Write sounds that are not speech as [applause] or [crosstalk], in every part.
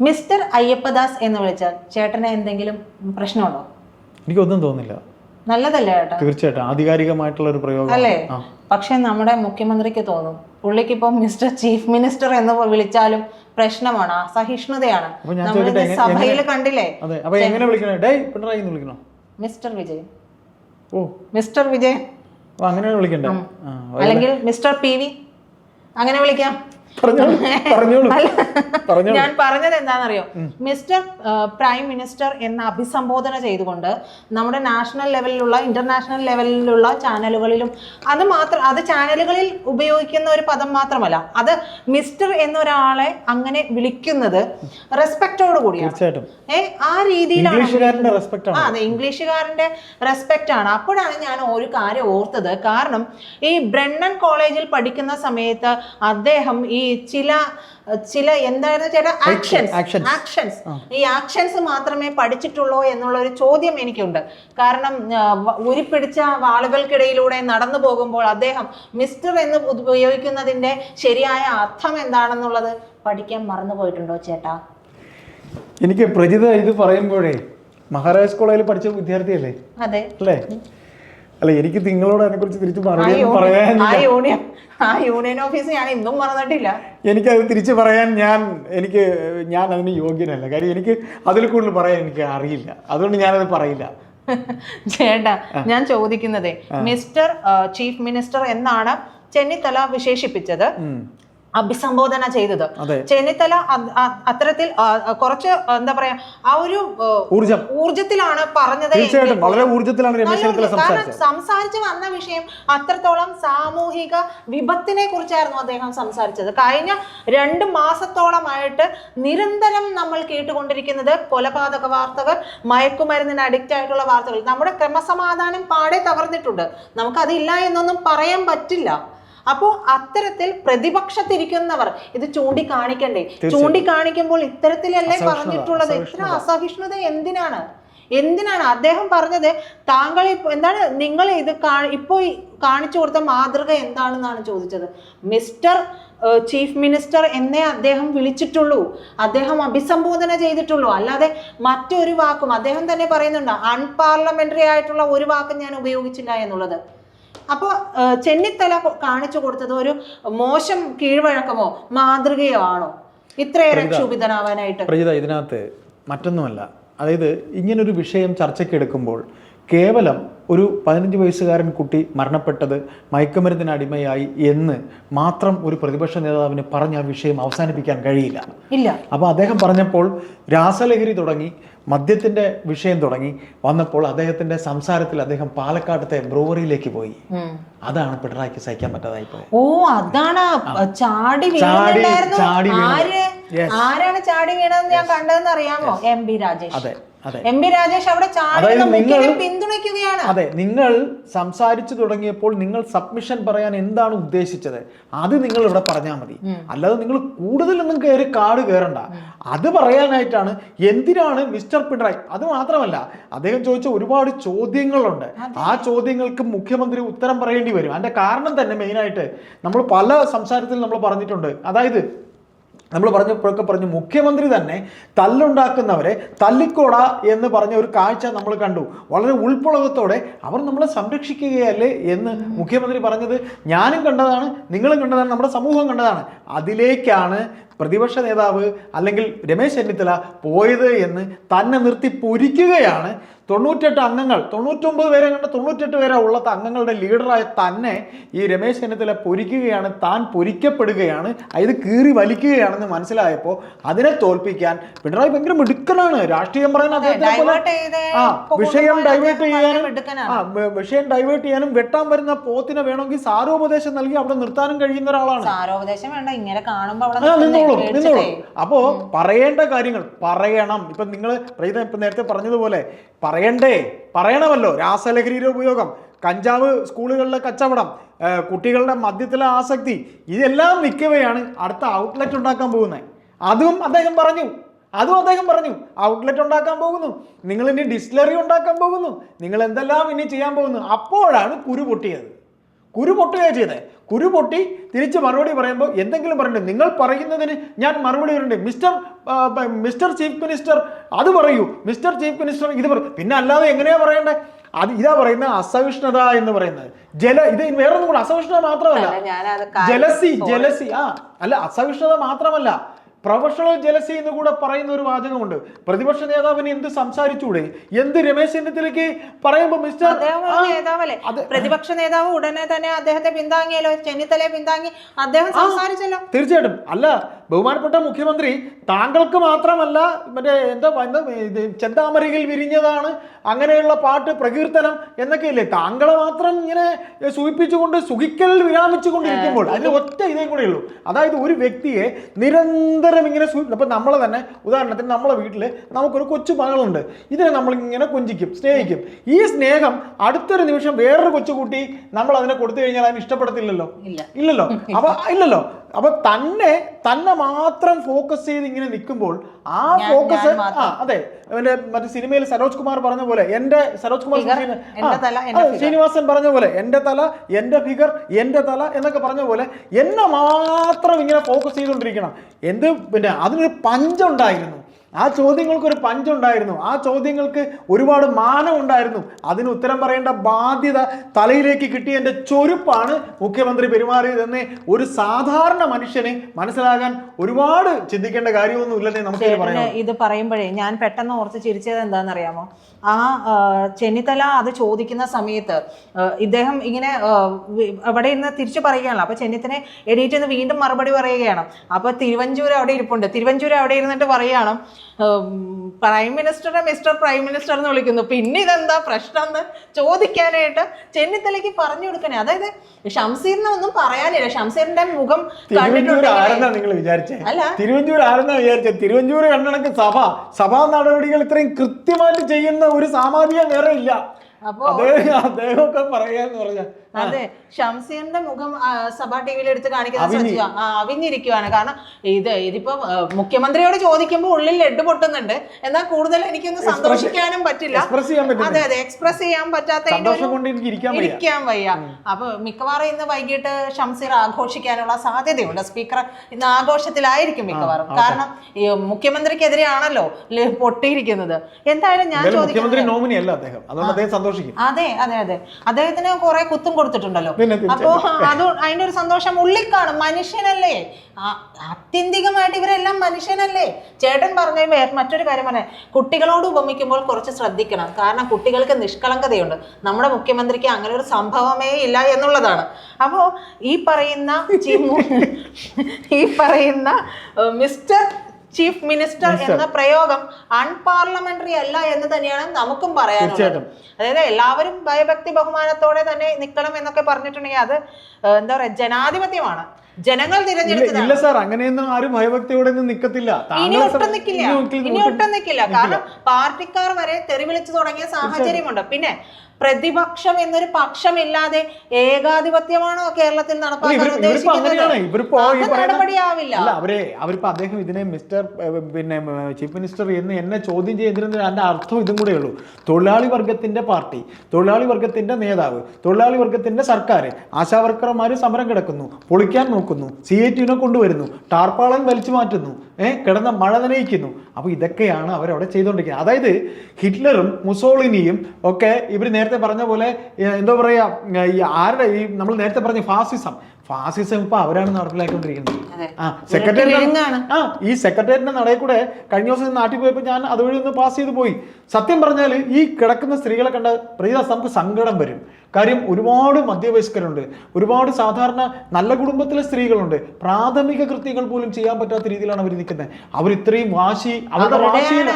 Mister Ayyappadas എന്ന് വിളിച്ചാൽ ചേട്ടന് എന്തെങ്കിലും പ്രശ്നമുണ്ടോ? എനിക്കൊന്നും തോന്നില്ല നല്ലതല്ലേ ചേട്ടാ? തീർച്ചയായിട്ടും. ആധികാരികമായിട്ടുള്ള ഒരു പ്രയോഗം അല്ലേ? പക്ഷെ നമ്മുടെ മുഖ്യമന്ത്രിക്ക് തോന്നും. പുള്ളിക്ക് ഇപ്പൊ മിസ്റ്റർ ചീഫ് മിനിസ്റ്റർ എന്ന് വിളിച്ചാലും പ്രശ്നമാണ്. അസഹിഷ്ണുതയാണ് അപ്പൊ ഞാൻ നമ്മളിത് ചോദിക്കട്ടെ, എങ്ങനെ- സഭയിൽ കണ്ടില്ലേ? അതെ. അപ്പൊ എങ്ങനെ വിളിക്കണേ? ഡേയ് പിണറായി എന്ന് വിളിക്കണോ? മിസ്റ്റർ വിജയൻ. ഓ. മിസ്റ്റർ വിജയൻ. അപ്പൊ അങ്ങനെയാണ് വിളിക്കണ്ടേ? ആ, അല്ലെങ്കിൽ മിസ്റ്റർ പി വി. അങ്ങനെ വിളിക്കാം. [laughs] ഞാൻ പറഞ്ഞത് എന്താണെന്നറിയോ? മിസ്റ്റർ പ്രൈം മിനിസ്റ്റർ എന്ന അഭിസംബോധന ചെയ്തുകൊണ്ട് നമ്മുടെ നാഷണൽ ലെവലിലുള്ള ഇന്റർനാഷണൽ ലെവലിലുള്ള ചാനലുകളിലും അത് മാത്രം അത് ചാനലുകളിൽ ഉപയോഗിക്കുന്ന ഒരു പദം മാത്രമല്ല അത് മിസ്റ്റർ എന്നൊരാളെ അങ്ങനെ വിളിക്കുന്നത് റെസ്പെക്റ്റോട് കൂടിയാണ്. ഏ ആ രീതിയിലാണ് അതെ ഇംഗ്ലീഷുകാരന്റെ റെസ്പെക്റ്റ് ആണ്. അപ്പോഴാണ് ഞാൻ ഒരു കാര്യം ഓർത്തത്. കാരണം ഈ ബ്രണ്ണൻ കോളേജിൽ പഠിക്കുന്ന സമയത്ത് അദ്ദേഹം ഈ ചില ചില എന്തായിരുന്നു ചേട്ടാ? ആക്ഷൻസ് ആക്ഷൻസ് ഈ ആക്ഷൻസ് മാത്രമേ പഠിച്ചിട്ടുള്ളൂ എന്നുള്ള ഒരു ചോദ്യം എനിക്കുണ്ട്. കാരണം ഉരുപ്പിടിച്ച വാളുകൾക്കിടയിലൂടെ നടന്നു പോകുമ്പോൾ അദ്ദേഹം മിസ്റ്റർ എന്ന് ഉപയോഗിക്കുന്നതിന്റെ ശരിയായ അർത്ഥം എന്താണെന്നുള്ളത് പഠിക്കാൻ മറന്നു പോയിട്ടുണ്ടോ ചേട്ടാ? എനിക്ക് പ്രജിത ഇത് പറയുമ്പോഴേ മഹാരാജ് കോളേജിൽ പഠിച്ച വിദ്യാർത്ഥിയല്ലേ? അതെ. അല്ലേ? അല്ല എനിക്ക് നിങ്ങളോട് അതിനെക്കുറിച്ച് തിരിച്ച് തിരിച്ചു മറുപടി പറയാൻ ആ യൂണിയൻ ആ യൂണിയൻ ഓഫീസ് ഞാൻ ഇന്നും മറന്നിട്ടില്ല. എനിക്കത് തിരിച്ച് പറയാൻ ഞാൻ എനിക്ക് ഞാൻ അതിന് യോഗ്യനല്ല. കാര്യം എനിക്ക് അതിൽ കൂടുതൽ പറയാൻ എനിക്ക് അറിയില്ല. അതുകൊണ്ട് ഞാനത് പറയില്ല. ചേട്ടാ ഞാൻ ചോദിക്കുന്നതേ മിസ്റ്റർ ചീഫ് മിനിസ്റ്റർ എന്നാണ് ചെന്നിത്തല വിശേഷിപ്പിച്ചത്. അഭിസംബോധന ചെയ്തത്. ചെന്നിത്തല അത്തരത്തിൽ കുറച്ച് എന്താ പറയാ ആ ഒരു ഊർജം. ഊർജത്തിലാണ് പറഞ്ഞത് വളരെ ഊർജത്തിലാണ്. കാരണം സംസാരിച്ച് വന്ന വിഷയം അത്രത്തോളം സാമൂഹിക വിപത്തിനെ കുറിച്ചായിരുന്നു അദ്ദേഹം സംസാരിച്ചത്. കഴിഞ്ഞ രണ്ട് മാസത്തോളമായിട്ട് നിരന്തരം നമ്മൾ കേട്ടുകൊണ്ടിരിക്കുന്നത് കൊലപാതക വാർത്തകൾ മയക്കുമരുന്നിന് അഡിക്റ്റ് ആയിട്ടുള്ള വാർത്തകൾ. നമ്മുടെ ക്രമസമാധാനം പാടെ തകർന്നിട്ടുണ്ട്. നമുക്കതില്ല എന്നൊന്നും പറയാൻ പറ്റില്ല. അപ്പോൾ അത്തരത്തിൽ പ്രതിപക്ഷത്തിരിക്കുന്നവർ ഇത് ചൂണ്ടിക്കാണിക്കണ്ടേ? ചൂണ്ടിക്കാണിക്കുമ്പോൾ ഇത്തരത്തിലല്ലേ പറഞ്ഞിട്ടുള്ളത്? ഇത്ര അസഹിഷ്ണുത. എന്തിനാണ്? എന്തിനാണ്? അദ്ദേഹം പറഞ്ഞത് താങ്കൾ ഇപ്പോ എന്താണ് നിങ്ങൾ ഇത് കാ- ഇപ്പോ കാണിച്ചു കൊടുത്ത മാതൃക എന്താണെന്നാണ് ചോദിച്ചത്. മിസ്റ്റർ ചീഫ് മിനിസ്റ്റർ എന്നേ അദ്ദേഹം വിളിച്ചിട്ടുള്ളൂ. അദ്ദേഹം അഭിസംബോധന ചെയ്തിട്ടുള്ളൂ. അല്ലാതെ മറ്റൊരു വാക്കും അദ്ദേഹം തന്നെ പറയുന്നുണ്ട് അൺപാർലമെന്ററി ആയിട്ടുള്ള ഒരു വാക്കും ഞാൻ ഉപയോഗിച്ചില്ല എന്നുള്ളത്. അപ്പോൾ ചെന്നിത്തല കാണിച്ചു കൊടുത്തത് ഒരു മോശം കീഴ്വഴക്കമോ മാതൃകയോ ആണോ? ഇത്രയേറെ ക്ഷുഭിതനാവാനായിട്ട്. പ്രജിത ഇതിനകത്ത് മറ്റൊന്നുമല്ല. അതായത് ഇങ്ങനൊരു വിഷയം ചർച്ചയ്ക്ക് എടുക്കുമ്പോൾ കേവലം ഒരു പതിനഞ്ച് വയസ്സുകാരൻ കുട്ടി മരണപ്പെട്ടത് മയക്കുമരുന്നിന് അടിമയായി എന്ന് മാത്രം ഒരു പ്രതിപക്ഷ നേതാവിന് പറഞ്ഞ ആ വിഷയം അവസാനിപ്പിക്കാൻ കഴിയില്ല. ഇല്ല. അപ്പോൾ അദ്ദേഹം പറഞ്ഞപ്പോൾ രാസലഹരി തുടങ്ങി മദ്യത്തിന്റെ വിഷയം തുടങ്ങി. വന്നപ്പോൾ അദ്ദേഹത്തിന്റെ സംസാരത്തിൽ അദ്ദേഹം പാലക്കാട്ടത്തെ ബ്രൂവറിയിലേക്ക് പോയി. അതാണ് പിണറായിക്ക് സഹിക്കാൻ പറ്റാതായി പോയത്. ഓ അതാണ്. ചാടി ചാടി- വീഴുന്നുണ്ടായിരുന്നു ചാടി വീണത്. ആരാണ് ചാടി വീണതെന്ന് ഞാൻ കണ്ടതെന്ന് അറിയാമോ? M B Rajesh. അതെ. എം പി രാജേഷ് അവിടെ പിന്തുണയ്ക്കുകയാണ്. അതെ നിങ്ങൾ സംസാരിച്ചു തുടങ്ങിയപ്പോൾ നിങ്ങൾ സബ്മിഷൻ പറയാൻ എന്താണ് ഉദ്ദേശിച്ചത്? അത് നിങ്ങൾ ഇവിടെ പറഞ്ഞാൽ മതി. അല്ലാതെ നിങ്ങൾ കൂടുതലൊന്നും കയറി കാട് കയറണ്ട. അത് പറയാനായിട്ടാണ് എന്തിനാണ് മിസ്റ്റർ പിണറായി? അത് മാത്രമല്ല അദ്ദേഹം ചോദിച്ച ഒരുപാട് ചോദ്യങ്ങളുണ്ട്. ആ ചോദ്യങ്ങൾക്ക് മുഖ്യമന്ത്രി ഉത്തരം പറയേണ്ടി വരും. അതിന്റെ കാരണം തന്നെ മെയിനായിട്ട് നമ്മൾ പല സംസാരത്തിൽ നമ്മൾ പറഞ്ഞിട്ടുണ്ട്. അതായത് നമ്മൾ പറഞ്ഞപ്പോഴൊക്കെ പറഞ്ഞു മുഖ്യമന്ത്രി തന്നെ തല്ലുണ്ടാക്കുന്നവരെ തല്ലിക്കോട എന്ന് പറഞ്ഞ ഒരു കാഴ്ച നമ്മൾ കണ്ടു. വളരെ ഉൾപ്പുളകത്തോടെ അവർ നമ്മളെ സംരക്ഷിക്കുകയല്ലേ എന്ന് മുഖ്യമന്ത്രി പറഞ്ഞത്. ഞാനും കണ്ടതാണ് നിങ്ങളും കണ്ടതാണ് നമ്മുടെ സമൂഹം കണ്ടതാണ്. അതിലേക്കാണ് പ്രതിപക്ഷ നേതാവ് അല്ലെങ്കിൽ രമേശ് ചെന്നിത്തല പോയത് എന്ന് തന്നെ നിർത്തി പൊരിക്കുകയാണ്. തൊണ്ണൂറ്റെട്ട് അംഗങ്ങൾ തൊണ്ണൂറ്റൊമ്പത് പേരെ കണ്ട തൊണ്ണൂറ്റെട്ട് പേരെ ഉള്ള അംഗങ്ങളുടെ ലീഡറായ തന്നെ ഈ രമേശ് ചെന്നിത്തല പൊരിക്കുകയാണ് താൻ പൊരിക്കപ്പെടുകയാണ് ഇത് കീറി വലിക്കുകയാണെന്ന് മനസ്സിലായപ്പോൾ അതിനെ തോൽപ്പിക്കാൻ പിണറായി ഭയങ്കര മിടുക്കനാണ്. രാഷ്ട്രീയം പറയാൻ ആ വിഷയം ഡൈവേർട്ട് ചെയ്യാനും ആ വിഷയം ഡൈവേർട്ട് ചെയ്യാനും വെട്ടാൻ വരുന്ന പോത്തിനെ വേണമെങ്കിൽ സാരോപദേശം നൽകി അവിടെ നിർത്താനും കഴിയുന്ന ഒരാളാണ്. സാരോപദേശം വേണ്ട ഇങ്ങനെ കാണുമ്പോൾ നിന്നോളൂ നിന്നോളും. അപ്പോ പറയേണ്ട കാര്യങ്ങൾ പറയണം. ഇപ്പൊ നിങ്ങൾ പ്രീത ഇപ്പൊ നേരത്തെ പറഞ്ഞതുപോലെ പറയണ്ടേ? പറയണമല്ലോ. രാസലഹരിയുടെ ഉപയോഗം കഞ്ചാവ് സ്കൂളുകളിലെ കച്ചവടം കുട്ടികളുടെ മദ്യത്തിലെ ആസക്തി ഇതെല്ലാം നിൽക്കവെയാണ് അടുത്ത ഔട്ട്ലെറ്റ് ഉണ്ടാക്കാൻ പോകുന്നത്. അതും അദ്ദേഹം പറഞ്ഞു. അതും അദ്ദേഹം പറഞ്ഞു. ഔട്ട്ലെറ്റ് ഉണ്ടാക്കാൻ പോകുന്നു. നിങ്ങൾ ഇനി ഡിസ്റ്റിലറി ഉണ്ടാക്കാൻ പോകുന്നു. നിങ്ങൾ എന്തെല്ലാം ഇനി ചെയ്യാൻ പോകുന്നു. അപ്പോഴാണ് കുരു പൊട്ടിയത്. കുരു പൊട്ടുകയാണ് ചെയ്തത് കുരു പൊട്ടി തിരിച്ച് മറുപടി പറയുമ്പോൾ എന്തെങ്കിലും പറയണ്ടേ നിങ്ങൾ പറയുന്നതിന് ഞാൻ മറുപടി പറയണ്ടേ മിസ്റ്റർ മിസ്റ്റർ ചീഫ് മിനിസ്റ്റർ അത് പറയൂ. മിസ്റ്റർ ചീഫ് മിനിസ്റ്റർ ഇത് പറയും പിന്നെ അല്ലാതെ എങ്ങനെയാ പറയണ്ടേ? അത് ഇതാ പറയുന്ന അസഹിഷ്ണുത എന്ന് പറയുന്നത്. ജല ഇത് വേറൊന്നും കൂടെ അസഹിഷ്ണുത മാത്രമല്ല. ജലസി ജലസി ആ അല്ല അസഹിഷ്ണുത മാത്രമല്ല. പ്രൊഫഷണൽ ജലസി എന്ന് കൂടെ പറയുന്ന ഒരു വാചകമുണ്ട്. പ്രതിപക്ഷ നേതാവിന് എന്ത് സംസാരിച്ചൂടെ? എന്ത് രമേശ് ചെന്നിത്തലയ്ക്ക് പറയുമ്പോൾ മിസ്റ്റർ നേതാവല്ലേ? പ്രതിപക്ഷ നേതാവ് ഉടനെ തന്നെ അദ്ദേഹത്തെ പിന്താങ്ങിയല്ലോ. ചെന്നിത്തലയെ പിന്താങ്ങി അദ്ദേഹം സംസാരിച്ചല്ലോ. തീർച്ചയായിട്ടും. അല്ല ബഹുമാനപ്പെട്ട മുഖ്യമന്ത്രി താങ്കൾക്ക് മാത്രമല്ല മറ്റേ എന്താ ഇത് ചെന്താമരയിൽ വിരിഞ്ഞതാണ് അങ്ങനെയുള്ള പാട്ട് പ്രകീർത്തനം എന്നൊക്കെ ഇല്ലേ താങ്കളെ മാത്രം ഇങ്ങനെ സൂചിപ്പിച്ചുകൊണ്ട് സുഖിക്കൽ വിരാമിച്ചുകൊണ്ടിരിക്കുമ്പോൾ അതിന് ഒറ്റ ഇതേ കൂടെ ഉള്ളൂ. അതായത് ഒരു വ്യക്തിയെ നിരന്തരം ഇങ്ങനെ ഇപ്പം നമ്മളെ തന്നെ ഉദാഹരണത്തിന് നമ്മളെ വീട്ടിൽ നമുക്കൊരു കൊച്ചു മകളുണ്ട്. ഇതിനെ നമ്മളിങ്ങനെ കൊഞ്ചിക്കും സ്നേഹിക്കും. ഈ സ്നേഹം അടുത്തൊരു നിമിഷം വേറൊരു കൊച്ചുകുട്ടി നമ്മൾ അതിനെ കൊടുത്തു കഴിഞ്ഞാൽ അതിന് ഇഷ്ടപ്പെടത്തില്ലല്ലോ? ഇല്ലല്ലോ? അപ്പൊ ഇല്ലല്ലോ? അപ്പൊ തന്നെ തന്നെ മാത്രം ഫോക്കസ് ചെയ്ത് ഇങ്ങനെ നിൽക്കുമ്പോൾ ആ ഫോക്കസ് ആ അതെ. അവന്റെ മറ്റേ സിനിമയിൽ സരോജ് കുമാർ പറഞ്ഞ പോലെ എന്റെ സരോജ് കുമാർ ശ്രീനിവാസൻ പറഞ്ഞ പോലെ എന്റെ തല എന്റെ ഫിഗർ എന്റെ തല എന്നൊക്കെ പറഞ്ഞ പോലെ എന്നെ മാത്രം ഇങ്ങനെ ഫോക്കസ് ചെയ്തുകൊണ്ടിരിക്കണം. എന്ത് പിന്നെ അതിനൊരു പഞ്ചുണ്ടായിരുന്നു. ആ ചോദ്യങ്ങൾക്ക് ഒരു പഞ്ചുണ്ടായിരുന്നു. ആ ചോദ്യങ്ങൾക്ക് ഒരുപാട് മാനം ഉണ്ടായിരുന്നു അതിന് ഉത്തരം പറയേണ്ട ബാധ്യത തലയിലേക്ക് കിട്ടിയ കിട്ടിയതിന്റെ ചൊരുപ്പാണ് മുഖ്യമന്ത്രി പെരുമാറിയതെന്ന് ഒരു സാധാരണ മനുഷ്യന് മനസ്സിലാകാൻ ഒരുപാട് ചിന്തിക്കേണ്ട കാര്യമൊന്നും ഇല്ലെന്നേ നമുക്ക് പറയാം ഇത് പറയുമ്പോഴേ ഞാൻ പെട്ടെന്ന് ഓർത്ത് ചിരിച്ചത് എന്താണെന്നറിയാമോ? ആ ചെന്നിത്തല അത് ചോദിക്കുന്ന സമയത്ത് ഇദ്ദേഹം ഇങ്ങനെ അവിടെ ഇന്ന് തിരിച്ചു പറയുകയാണല്ലോ. അപ്പൊ ചെന്നിത്തനെ എഡിറ്റ് വീണ്ടും മറുപടി പറയുകയാണ്. അപ്പോൾ തിരുവഞ്ചൂർ അവിടെ ഇരിപ്പുണ്ട്. തിരുവഞ്ചൂർ അവിടെ ഇരുന്നിട്ട് പറയുകയാണ് പ്രൈം മിനിസ്റ്ററെ മിസ്റ്റർ പ്രൈം മിനിസ്റ്റർ എന്ന് വിളിക്കുന്നു. പിന്നെ ഇതെന്താ പ്രശ്നം എന്ന് ചോദിക്കാനായിട്ട് ചെന്നിത്തലയ്ക്ക് പറഞ്ഞു കൊടുക്കണേ. അതായത് ഷംസീറിനെ ഒന്നും പറയാനില്ല. ഷംസീറിന്റെ മുഖം അല്ല. തിരുവഞ്ചൂർ ആരെന്നാ വിചാരിച്ചത് തിരുവഞ്ചൂർ കണ്ണണക്ക് സഭ. സഭാ നടപടികൾ ഇത്രയും കൃത്യമായിട്ട് ചെയ്യുന്ന ഒരു സാമാജിക വേറെ ഇല്ല. അപ്പോ അദ്ദേഹം അദ്ദേഹമൊക്കെ പറയാന്ന് പറഞ്ഞ. അതെ ഷംസീറിന്റെ മുഖം സഭാ ടി വിയിൽ എടുത്ത് കാണിക്കുന്നത് ശ്രദ്ധിക്കുക അവിഞ്ഞിരിക്കുവാണ്. കാരണം ഇത് ഇതിപ്പോ മുഖ്യമന്ത്രിയോട് ചോദിക്കുമ്പോൾ ഉള്ളിൽ ലഡ് പൊട്ടുന്നുണ്ട്. എന്നാൽ കൂടുതൽ എനിക്കൊന്ന് സന്തോഷിക്കാനും പറ്റില്ല. അതെ അതെ എക്സ്പ്രസ് ചെയ്യാൻ പറ്റാത്ത ഇരിക്കാൻ വയ്യ. അപ്പൊ മിക്കവാറും ഇന്ന് വൈകിട്ട് ഷംസീർ ആഘോഷിക്കാനുള്ള സാധ്യതയുണ്ട്. സ്പീക്കർ ഇന്ന് ആഘോഷത്തിലായിരിക്കും മിക്കവാറും. കാരണം ഈ മുഖ്യമന്ത്രിക്കെതിരെയാണല്ലോ പൊട്ടിയിരിക്കുന്നത്. എന്തായാലും ഞാൻ ചോദിക്കുന്നത് അതെ അതെ അതെ. അദ്ദേഹത്തിന് കുറെ കുത്തും കൊടുത്തിട്ടുണ്ടല്ലോ. അപ്പൊ അത് അതിന്റെ ഒരു സന്തോഷം ഉള്ളിൽ കാണും. മനുഷ്യനല്ലേ? ആത്യന്തികമായിട്ട് ഇവരെല്ലാം മനുഷ്യനല്ലേ? ചേട്ടൻ പറഞ്ഞ മറ്റൊരു കാര്യം പറഞ്ഞ കുട്ടികളോട് ഉപമിക്കുമ്പോൾ കുറച്ച് ശ്രദ്ധിക്കണം. കാരണം കുട്ടികൾക്ക് നിഷ്കളങ്കതയുണ്ട്. നമ്മുടെ മുഖ്യമന്ത്രിക്ക് അങ്ങനെ ഒരു സംഭവമേ ഇല്ല എന്നുള്ളതാണ്. അപ്പോ ഈ പറയുന്ന ഈ പറയുന്ന മിസ്റ്റർ ചീഫ് മിനിസ്റ്റർ എന്ന പ്രയോഗം അൺപാർലമെന്ററി അല്ല എന്ന് തന്നെയാണ് നമുക്കും പറയാനുള്ളത്. അതായത് എല്ലാവരും ഭയഭക്തി ബഹുമാനത്തോടെ തന്നെ നിൽക്കണം എന്നൊക്കെ പറഞ്ഞിട്ടുണ്ടെങ്കിൽ അത് എന്താ പറയാ ജനാധിപത്യമാണ്. ജനങ്ങൾ ഇല്ല സാർ അങ്ങനെയൊന്നും ആരും ഭയഭക്തിയോടെ നിൽക്കത്തില്ല ഇനി ഒട്ടും നിൽക്കില്ല ഇനി ഒട്ടും നിൽക്കില്ല കാരണം പാർട്ടിക്കാർ വരെ തെറിവിളിച്ചു തുടങ്ങിയ സാഹചര്യമുണ്ട്. പിന്നെ പ്രതിപക്ഷം എന്നൊരു പക്ഷമില്ലാതെ ഏകാധിപത്യമാണോ കേരളത്തിൽ നടപ്പാക്കാൻ നടപടിയാവില്ല. അല്ല അവരെ അവരിപ്പോ അദ്ദേഹം ഇതിനെ മിസ്റ്റർ പിന്നെ ചീഫ് മിനിസ്റ്റർ എന്ന് എന്നെ ചോദ്യം ചെയ്തിരുന്ന അതിന്റെ അർത്ഥം ഇതും കൂടെ ഉള്ളൂ. തൊഴിലാളി വർഗത്തിന്റെ പാർട്ടി തൊഴിലാളി വർഗത്തിന്റെ നേതാവ് തൊഴിലാളി വർഗത്തിന്റെ സർക്കാർ ആശാവർക്കർമാർ സമരം കിടക്കുന്നു പൊളിക്കാൻ നോക്കുന്നു സി ഐ ടിനെ കൊണ്ടുവരുന്നു ടാർപ്പാളൻ വലിച്ചു മാറ്റുന്നു ഏഹ് കിടന്ന മഴ നനയിക്കുന്നു. അപ്പോൾ ഇതൊക്കെയാണ് അവരവിടെ ചെയ്തുകൊണ്ടിരിക്കുന്നത്. അതായത് ഹിറ്റ്ലറും മുസോളിനിയും ഒക്കെ ഇവർ നേരത്തെ പറഞ്ഞ പോലെ എന്തോ പറയുക ഈ ആരുടെ ഈ നമ്മൾ നേരത്തെ പറഞ്ഞ ഫാസിസം ഫാസിസം ഇപ്പൊ അവരാണ് നടപ്പിലാക്കിക്കൊണ്ടിരിക്കുന്നത്. ആ സെക്രട്ടറി. ആ ഈ സെക്രട്ടേറിയറ്റിന്റെ നടയിൽ കൂടെ കഴിഞ്ഞ ദിവസം നാട്ടിൽ പോയപ്പോൾ ഞാൻ അതുവഴി ഒന്ന് പാസ് ചെയ്ത് പോയി സത്യം പറഞ്ഞാൽ ഈ കിടക്കുന്ന സ്ത്രീകളെ കണ്ട പ്രീതാസ് നമുക്ക് സങ്കടം വരും കാര്യം ഒരുപാട് മധ്യവയസ്കരുണ്ട്. ഒരുപാട് സാധാരണ നല്ല കുടുംബത്തിലെ സ്ത്രീകളുണ്ട്. പ്രാഥമിക കൃത്യങ്ങൾ പോലും ചെയ്യാൻ പറ്റാത്ത രീതിയിലാണ് അവർ നിൽക്കുന്നത് അവർ ഇത്രയും വാശി അവരുടെ വാശിയിൽ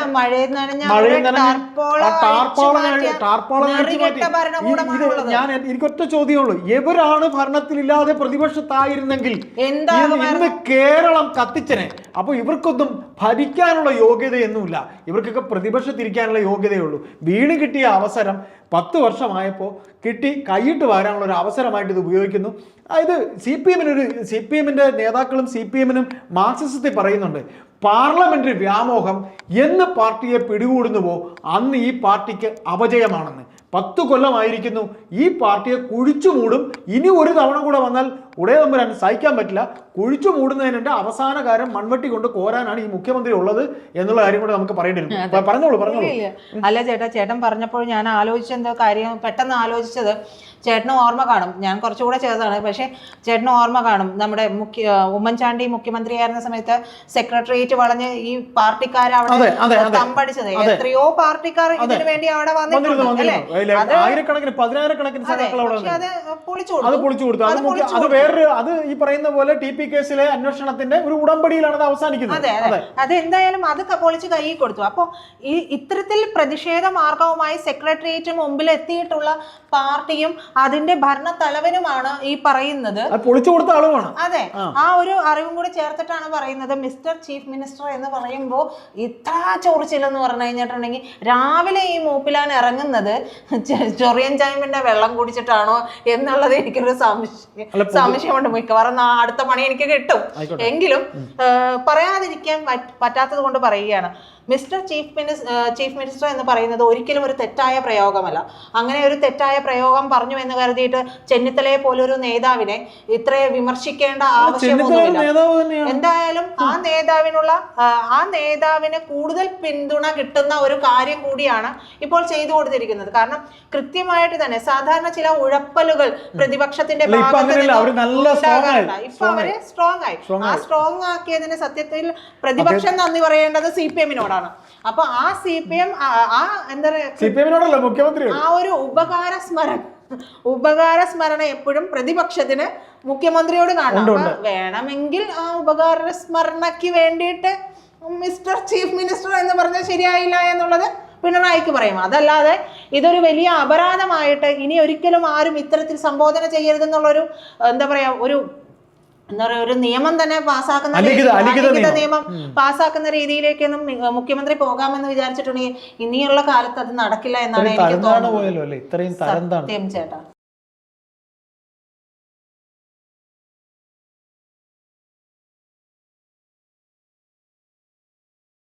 ഞാൻ എനിക്കൊറ്റ ചോദ്യമുള്ളൂ. എവരാണ് ഭരണത്തിലില്ലാതെ പ്രതിപക്ഷത്തായിരുന്നെങ്കിൽ ഇന്ന് കേരളം കത്തിച്ചനെ. അപ്പൊ ഇവർക്കൊന്നും ഭരിക്കാനുള്ള യോഗ്യതയൊന്നുമില്ല. ഇവർക്കൊക്കെ പ്രതിപക്ഷത്തിരിക്കാനുള്ള യോഗ്യതയുള്ളൂ. വീണ് കിട്ടിയ അവസരം പത്ത് വർഷമായപ്പോൾ കിട്ടി കൈയിട്ട് വരാനുള്ള ഒരു അവസരമായിട്ട് ഇത് ഉപയോഗിക്കുന്നു. അതായത് സി പി എമ്മിനൊരു സി പി എമ്മിന്റെ നേതാക്കളും സി പി എമ്മിനും മാർക്സിസത്തിൽ പറയുന്നുണ്ട് പാർലമെന്ററി വ്യാമോഹം എന്ന് പാർട്ടിയെ പിടികൂടുന്നുവോ അന്ന് ഈ പാർട്ടിക്ക് അപജയമാണെന്ന്. പത്ത് കൊല്ലമായിരിക്കുന്നു. ഈ പാർട്ടിയെ കുഴിച്ചു മൂടും. ഇനി ഒരു തവണ കൂടെ വന്നാൽ ഉടേ തമ്പുരാൻ സഹിക്കാൻ പറ്റില്ല. കുഴിച്ചു മൂടുന്നതിന്റെ അവസാന കാര്യം മൺവെട്ടി കൊണ്ട് കോരാനാണ് ഈ മുഖ്യമന്ത്രി ഉള്ളത് എന്നുള്ള കാര്യം കൂടെ നമുക്ക് പറയേണ്ടി വരും. പറഞ്ഞോളൂ പറഞ്ഞോളൂ. അല്ല ചേട്ടാ ചേട്ടൻ പറഞ്ഞപ്പോൾ ഞാൻ ആലോചിച്ച എന്തോ കാര്യം പെട്ടെന്ന് ആലോചിച്ചത് ചേട്ടന് ഓർമ്മ കാണും. ഞാൻ കുറച്ചുകൂടെ ചെറുതാണ്. പക്ഷേ ചേട്ടന് ഓർമ്മ കാണും. നമ്മുടെ മുഖ്യ ഉമ്മൻചാണ്ടി മുഖ്യമന്ത്രിയായിരുന്ന സമയത്ത് സെക്രട്ടേറിയറ്റ് വളഞ്ഞ് ഈ പാർട്ടിക്കാർ അവിടെ അതെ. തമ്പടിച്ചത് എത്രയോ പാർട്ടിക്കാർ ഇതിനു വേണ്ടി അവിടെ അതെന്തായാലും വന്നിട്ടുണ്ട് ആയിരക്കണക്കിന് പതിനായിരക്കണക്കിന് അതെ അത് വേറൊരു ഈ പറയുന്ന പോലെ ടി പി കേസിലെ അന്വേഷണത്തിന്റെ ഒരു ഉടമ്പടിയിലാണ് അത് അവസാനിക്കുന്നത്. അതെ അതെ. അത്. എന്തായാലും അത് ക- പൊളിച്ച് കൈ കൊടുത്തു. അപ്പോൾ ഈ ഇത്തരത്തിൽ പ്രതിഷേധ മാർഗവുമായി സെക്രട്ടേറിയറ്റ് മുമ്പിൽ എത്തിയിട്ടുള്ള പാർട്ടിയും അതിന്റെ ഭരണ തലവനുമാണ് ഈ പറയുന്നത്. പൊളിച്ചു കൊടുത്ത ആളുമാണ്. അതെ. ആ. ഒരു അറിവും കൂടി ചേർത്തിട്ടാണ് പറയുന്നത്. മിസ്റ്റർ ചീഫ് മിനിസ്റ്റർ എന്ന് പറയുമ്പോൾ ഇത്ര ചൊറിച്ചില്ലെന്ന് പറഞ്ഞു കഴിഞ്ഞിട്ടുണ്ടെങ്കിൽ രാവിലെ ഈ മൂപ്പിലാൻ ഇറങ്ങുന്നത് ചൊറിയൻ ചായമ്പിന്റെ വെള്ളം കുടിച്ചിട്ടാണോ എന്നുള്ളത് എനിക്കൊരു സംശയം സംശയമുണ്ട്. മിക്കവാറും അടുത്ത പണി എനിക്ക് കിട്ടും. എങ്കിലും പറയാതിരിക്കാൻ പറ്റ- പറ്റാത്തത് കൊണ്ട് പറയുകയാണ്. Mister chief minister chief minister എന്ന് പറയുന്നത് ഒരിക്കലും ഒരു തെറ്റായ പ്രയോഗമല്ല. അങ്ങനെ ഒരു തെറ്റായ പ്രയോഗം പറഞ്ഞു എന്ന് കരുതിയിട്ട് ചെന്നിത്തലയെ പോലൊരു നേതാവിനെ ഇത്രയെ വിമർശിക്കേണ്ട ആവശ്യമൊന്നുമില്ല. എന്തായാലും ആ നേതാവിനുള്ള ആ, നേതാവിന് കൂടുതൽ പിന്തുണ കിട്ടുന്ന ഒരു കാര്യം കൂടിയാണ് ഇപ്പോൾ ചെയ്തു കൊടുത്തിരിക്കുന്നത്. കാരണം കൃത്യമായിട്ട് തന്നെ സാധാരണ ചില ഉഴപ്പലുകൾ പ്രതിപക്ഷത്തിന്റെ ഇപ്പൊ അവർ സ്ട്രോങ് ആയി ആ സ്ട്രോങ് ആക്കിയതിന് സത്യത്തിൽ പ്രതിപക്ഷം നന്ദി പറയേണ്ടത് സി പി എമ്മിനോടാണ്. അപ്പൊ ആ സി പി എം ആ എന്താ പറയാ ആ ഒരു ഉപകാര സ്മരണ ഉപകാര സ്മരണ എപ്പോഴും പ്രതിപക്ഷത്തിന് മുഖ്യമന്ത്രിയോട് കാണണം. വേണമെങ്കിൽ ആ ഉപകാര സ്മരണയ്ക്ക് വേണ്ടിയിട്ട് മിസ്റ്റർ ചീഫ് മിനിസ്റ്റർ എന്ന് പറഞ്ഞാൽ ശരിയായില്ല എന്നുള്ളത് പിണറായിക്ക് പറയും. അതല്ലാതെ ഇതൊരു വലിയ അപരാധമായിട്ട് ഇനി ഒരിക്കലും ആരും ഇത്തരത്തിൽ സംബോധന ചെയ്യരുതെന്നുള്ളൊരു എന്താ പറയുക ഒരു എന്താ പറയുക ഒരു നിയമം തന്നെ പാസ്സാക്കുന്ന അലിഖിത- നിയമം. നിയമം പാസ്സാക്കുന്ന രീതിയിലേക്കൊന്നും മുഖ്യമന്ത്രി പോകാമെന്ന് വിചാരിച്ചിട്ടുണ്ടെങ്കിൽ ഇനിയുള്ള കാലത്ത് അത് നടക്കില്ല എന്നാണ് എനിക്ക് തോന്നുന്നത്. ഇത്രയും സത്യം ചേട്ടാ.